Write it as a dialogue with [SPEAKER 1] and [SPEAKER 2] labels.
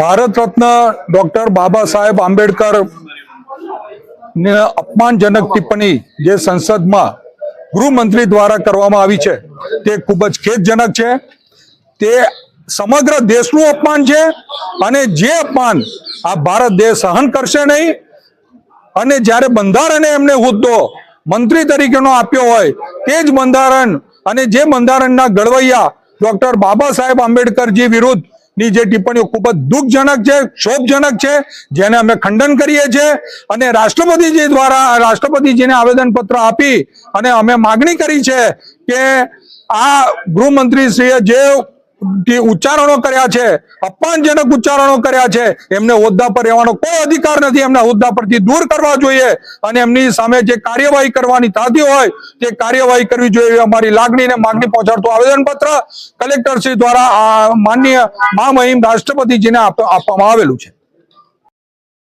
[SPEAKER 1] Bharat Ratna doctor Baba Saheb Ambedkar ને અપમાનજનક ટિપ્પણી જે સંસદમાં ગૃહમંત્રી દ્વારા કરવામાં આવી છે, તે ખૂબ જ ખેદજનક છે. તે સમગ્ર દેશનું અપમાન છે અને જે અપમાન આ ભારત દેશ સહન કરશે નહીં અને જ્યારે બંધારણે એમને હોદ્દો મંત્રી તરીકેનો આપ્યો હોય, તે જ બંધારણ અને જે બંધારણના ઘડવૈયા ડોક્ટર બાબા સાહેબ આંબેડકરજી વિરુદ્ધ ની જે ટિપ્પણીઓ ખૂબ જ દુઃખજનક છે ક્ષોભજનક છે, જેને અમે ખંડન કરીએ છીએ. અને રાષ્ટ્રપતિજી દ્વારા, રાષ્ટ્રપતિજીને આવેદનપત્ર આપી અને અમે માગણી કરી છે કે આ ગૃહમંત્રીશ્રીએ જે જે ઉચ્ચારણો કર્યા છે, અપમાનજનક ઉચ્ચારણો કર્યા છે. એમને હોદ્દા પર રહેવાનો કોઈ અધિકાર નથી. એમના હોદ્દા પરથી દૂર કરવા જોઈએ અને એમની સામે જે કાર્યવાહી કરવાની થતી હોય, તે કાર્યવાહી કરવી જોઈએ અમારી લાગણી ને માગણી પહોંચાડતું આવેદનપત્ર કલેક્ટર શ્રી દ્વારા આ માનનીય મહામહિમ રાષ્ટ્રપતિજીને આપવામાં આવેલું છે.